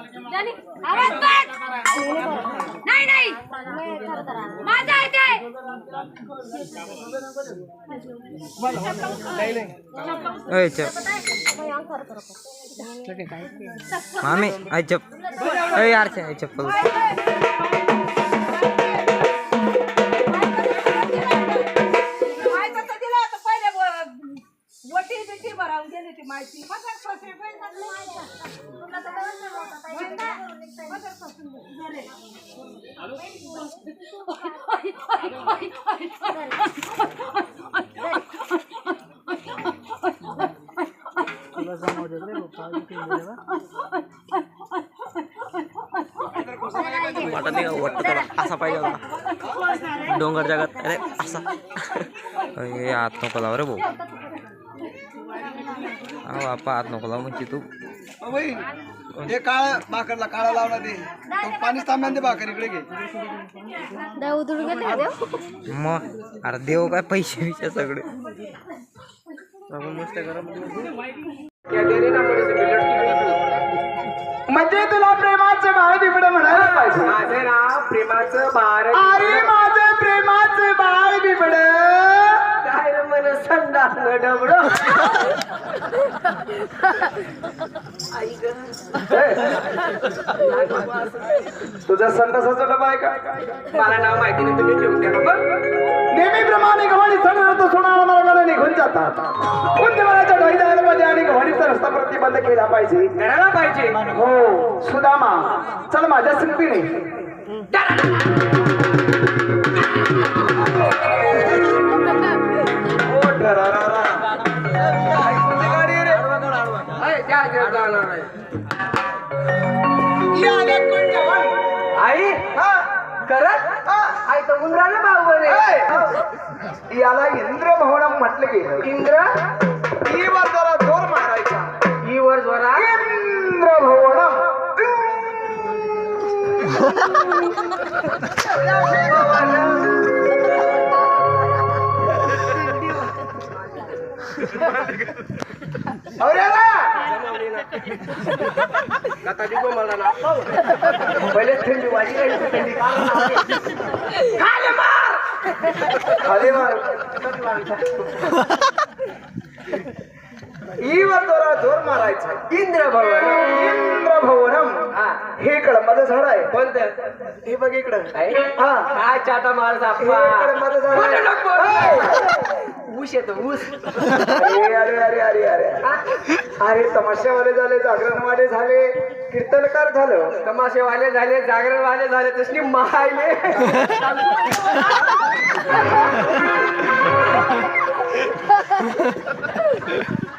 आवाज बंद. नाही नाही. माझा आहे ते अय चप. मामी आई चप अय यार चप्पल. बिटी भरावून गेली ती माहिती मगर सासरे पण टाकलं माहिती. तुला तर गरज नाही होता. मगर सासरे झाले. वाटत नाही का वाटत त्याला असा पाहिजे होता डोंगर जगात अरे असा अरे आत नको लाव रे भाऊ हा बापा आत नको लाव म्हणजे तू. हे काळ भाकरला काळा लावला ते. तो पाणी तांब्यान दे भाकर इकडे घे. मग अरे देव काय पैसे विचार सगळे. म्हणजे तुला प्रेमाचं बाळ बिबड म्हणायला पाहिजे. माझं नाव प्रेमाचं बार अरे माझं प्रेमाचं बाळ बिबड. काय रे मन संडास डबड आई ग. तुझा संडासाचा डबा आहे का? मला नाव माहिती नाही तुम्ही ठेवून द्या बघ. नेहमीप्रमाणे गव्हाणी सण तो सोनाला मार्गाला निघून जातात. उद्यमानाच्या ढाई जायला पाहिजे आणि गव्हाणीचा रस्ता प्रतिबंध केला पाहिजे. करायला पाहिजे. हो सुदामा. चल माझ्या संगतीने. म्हटलं गेलं इंद्र ही वर जरा जोर मारायचा. ही वर जोरा इंद्रभवनम. अरे वा! आता दिगो मला ना. पहिले थंडी वाजी काही थंडी. खाली ही वर जरा मारायचा. इंद्र भवन इंद्रभवनम. हा. हे कळंबाचं झाड आहे. कोणतं? हे बघ इकडं? हा. काय चाटा मार हे कळंबाचं झाड आहे. ऊस येतो ऊस अरे अरे अरे अरे अरे. अरे तमाशावाले झाले जागरणवाले झाले. कीर्तनकार झालं. तमाशेवाले झाले जागरणवाले झाले तसली महाले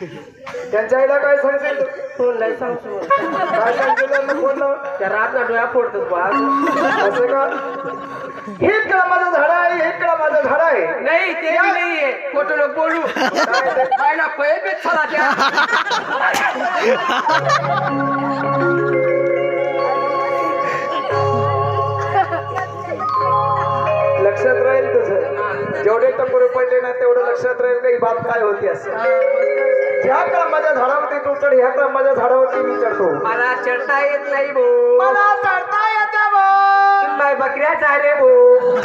त्यांच्या आईला काय सांगशील? तू? कोण नाही सांगतो काय सांगशील त्यांना बोललं त्या रात डोळ्या फोडतो बा. असं का? हे कळंबाचं झाड आहे? हे कळंबाचं झाड आहे? नाही ते बी नाहीये. खोटं नको बोलू. काय ना पै पेच चला त्या. लक्षात राहील तुझं. जेवढे टपोरे पडले ना तेवढं लक्षात राहील का ही बात काय होती असं. ह्या कळंबाच्या झाडावरती तू चढ ह्या कळंबाच्या झाडावरती मी चढतो. मला चढता येत नाही भाऊ मला चढता येतं. बाय बकऱ्या भाऊ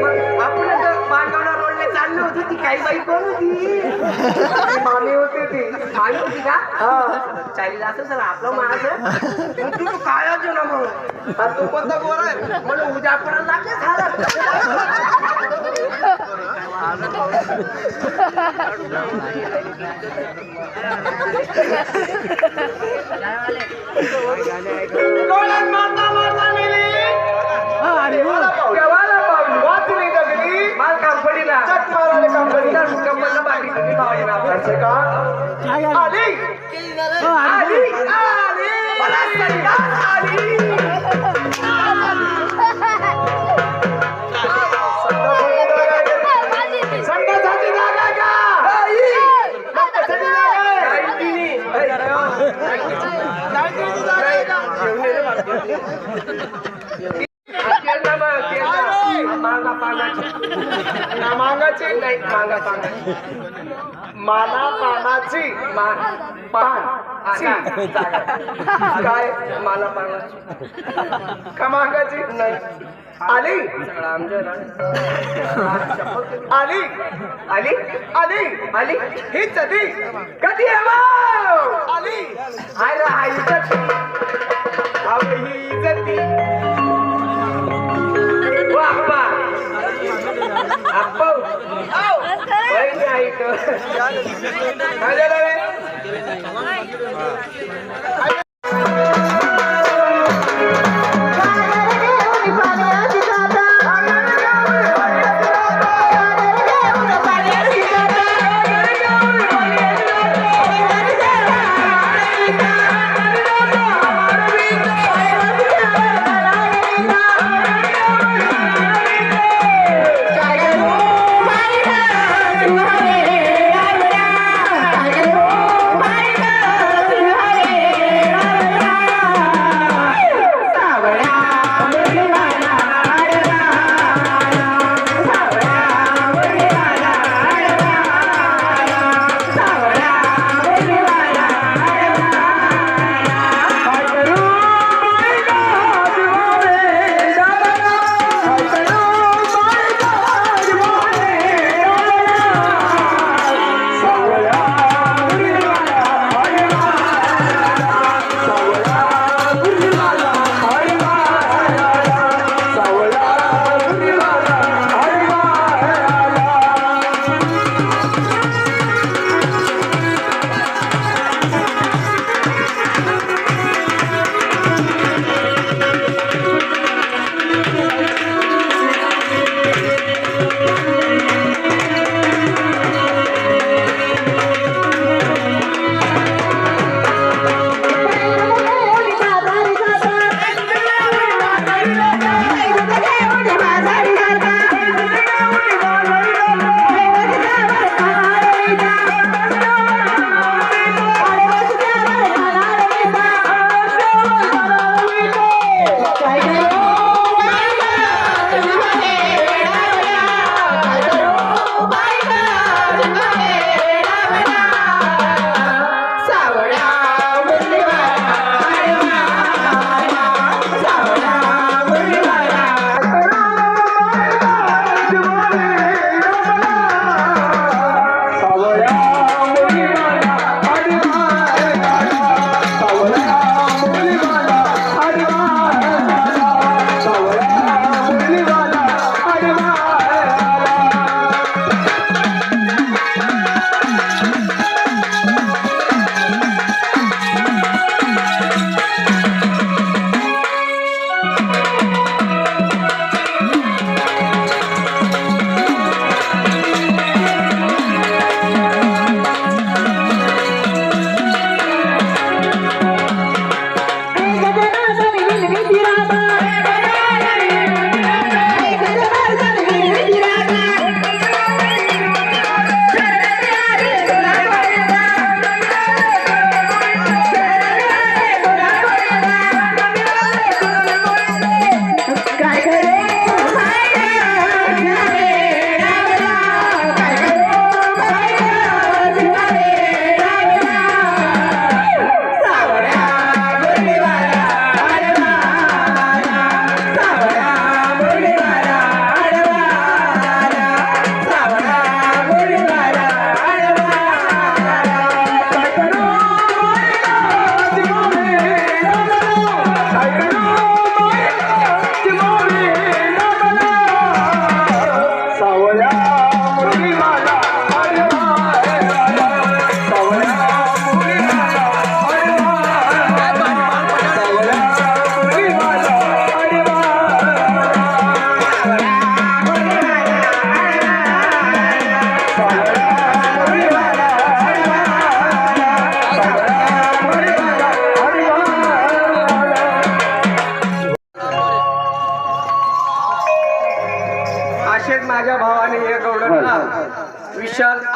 मग आपण आता बांधवला रोडने चालली होती ती काही बाई कोण होती? मामी होती ती. मामी होती का? हा. चालीला असं सर आपलं माझं तू काय होतो ना मग तू कोणता गोर आहे? मला उद्या पण लागले झालं डोळ्यात मारता मारता मेली केव्हाला पावली वाचली जगली माल कंपनीला चट मारायला कंपनी कंपनीला बाकी तुम्ही भावाने असं का आली. आली माना पानाची मान पान. काय? माना पानाची खमांगाची नाही. आली. आली. आली. आली. आली. ही चदी कधी आली. आय आई हाय इज्जत. ही इज्जती. आप्पा बहिणी आहे काय झालं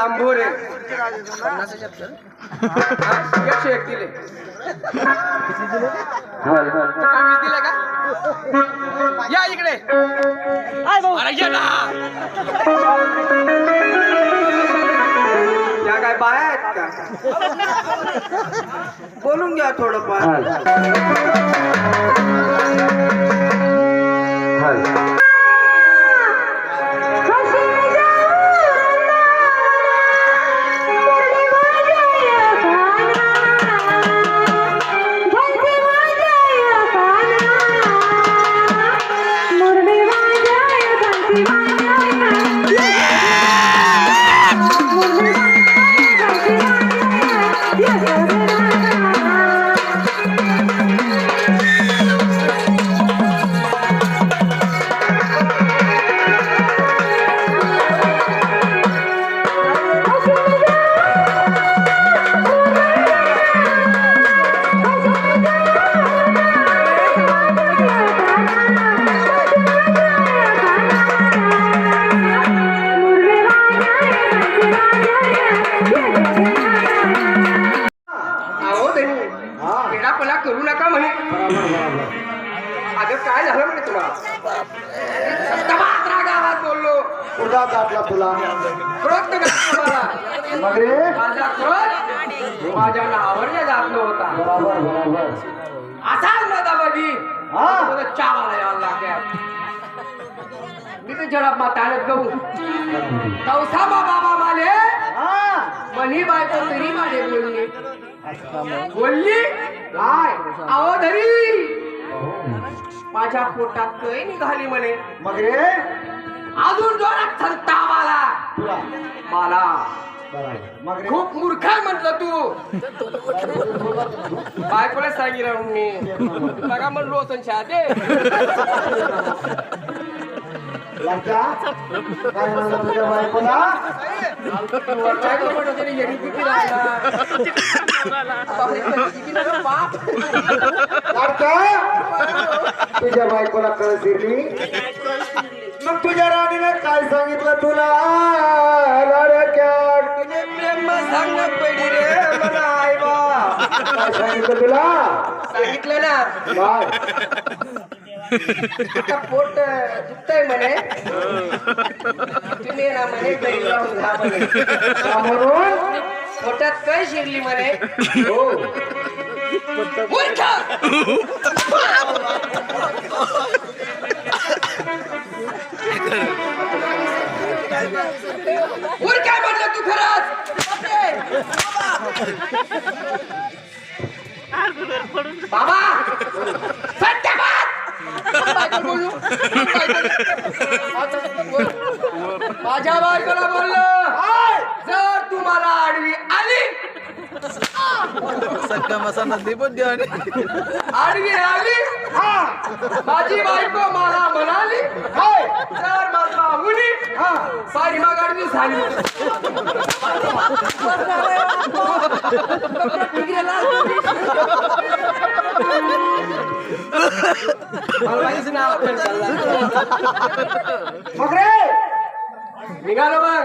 आंबोरे हा, एकशे एक दिले हल हल वीस दिले का या इकडे अरे ये ना त्या काय बाया आहेत का बोलून घ्या थोडंफार बराबर असाच हा. मला चावाला यावं लागल्या मी तर जरा माताळत गहू? तवसा बाबा माले? मनी बायको तरी माले बोलली. बोलली? काय? अहो धरी. माझ्या पोटात कै निघाली म्हणे. मग रे? अजून जोरात थंता मला मला. बराबर खूप मूर्ख आहे म्हटलं तू. बायकोला सांगितलं मी. बघा म्हणलो काय म्हणलं तुझ्या बायकोला? बायको म्हणत होती, येडी किती लागला. बापरे, किती लागला, बाप. लाडका तुझ्या बायकोला कळ शिरली मग तुझ्या राणीने काय सांगितलं तुला? लाडक्या तुझे प्रेम सांगणं पडी रे मला आई बा काय सांगितलं तुला? सांगितलं ना. काय आता पोट दुखतंय म्हणे. तुम्ही ना म्हणे घरी राहून खा म्हणे. का म्हणून? पोटात काय शिरली म्हणे? हो. मूर्ख! आहे म्हटलं तू खरंच? बाबा! माझ्या बायकोला बोललो जर तुम्हाला आडवी आली आडवी आली. माझी बायको मला म्हणाली चार माझा मुली. सारी मग आडवी झाली मग रे निघालो मग.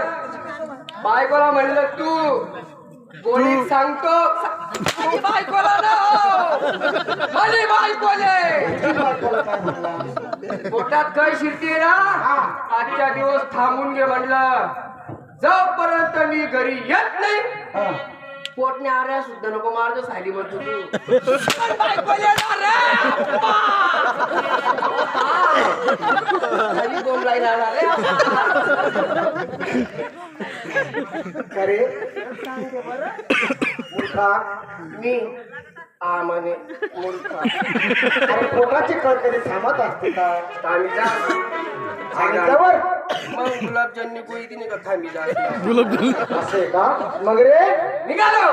बायकोला म्हणलं तू गोळीत सांगतो माझी बायकोला ना माझी बायकोले पोटात काय शिरते ना आजच्या दिवस थांबून घे म्हणलं जोपर्यंत मी घरी येत नाही. पोटने आऱ्या सुद्धा नको मारतो सायली म्हणतो तू बायकोला. हा. बोंब लाईन आला रे. का रे मूर्खा मी आ म्हणे मूर्ख अरे पोटाची कळ कधी थांबत असते का? आम्ही जा मग गुलाबजामनी नाही का थांबी जा असे का? मग रे? निघालो.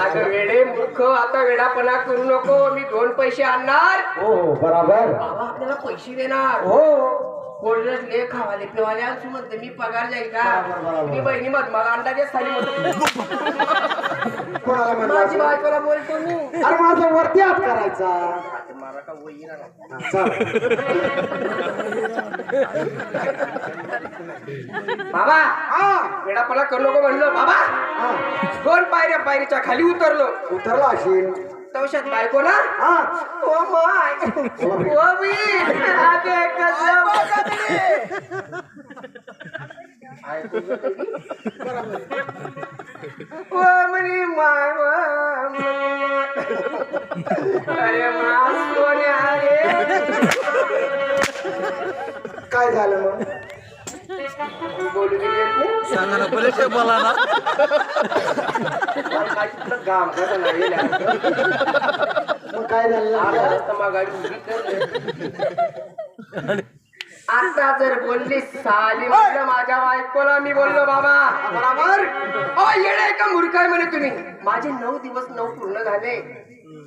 अगं वेडे मूर्ख आता वेडापणा करू नको. मी दोन पैसे आणणार. हो हो बराबर. बाबा आपल्याला पैसे देणार. हो. कोल्ड्रिंक ले खावाले पिवाले तू म्हणते मी पगार जाईल का? बरोबर, बरोबर. मी बहिणी मत मला अंडा देत खाली म्हणतो कोणाला म्हणलं माझी असं? बायकोला बोलतो मी. अरे माझा वरती हात करायचा. मला का वही ना हा, चल बाबा हा. करू नको म्हणलो बाबा. हा. दोन पायऱ्या पायरीच्या खाली उतरलो. उतरला असेल तवशात बायको ना? हा. Oh my. ओ मी. आगे कसं ओ म्हणी माय अरे मा सोन्या रे काय झालं मग? सांगा ना पहिले ते बोला ना मला काय तिथलं काम कसं नाही येईल. मग काय झालं आता रस्ता मागाडी उभी करले. आता जर बोलली साली म्हटलं माझ्या बायकोला मी बोललो बाबा बरोबर ओ येडे का मूर्खाय म्हणे तुम्ही माझे नऊ दिवस नऊ पूर्ण झाले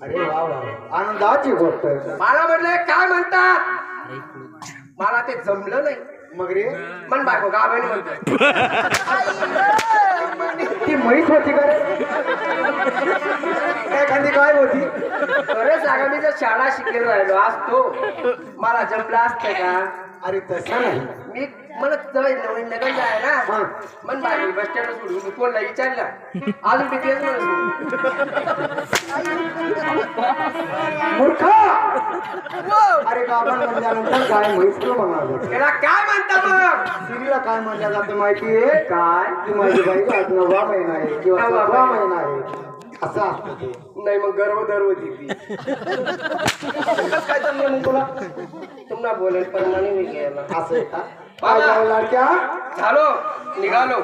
अरे वा वा आनंदाची गोष्ट. मला म्हटलं काय म्हणतात मला ते जमलं नाही मग रे मन बायको गावाने म्हणतोय ती म्हैस होती का रे? काय होती. खरं सांगा मी जर शाळा शिकेल राहिलो आज तो मला जमलं असतं का? अरे तसं नाही. मी मला जवळ नवीन जाय ना. मन बाई बस स्टँड सोडून मी कोणला विचारलं? अजून मी तेच म्हणत मूर्खा! अरे गाभण म्हणल्यानंतर काय म्हैस न म्हणाल त्याला काय म्हणता मग? स्त्रीला काय म्हणलं जातं माहितीये काय? की माझी बाई आज नववा महिना आहे किंवा नववा महिना. आहे. असं असतं ते. नाही मग होती ती कसं काय जमलं मग तुला? तुम्हाला बोलेल पण म्हणे मी गेला असं आहे का? काय झालं लाडक्या? झालो निघालो.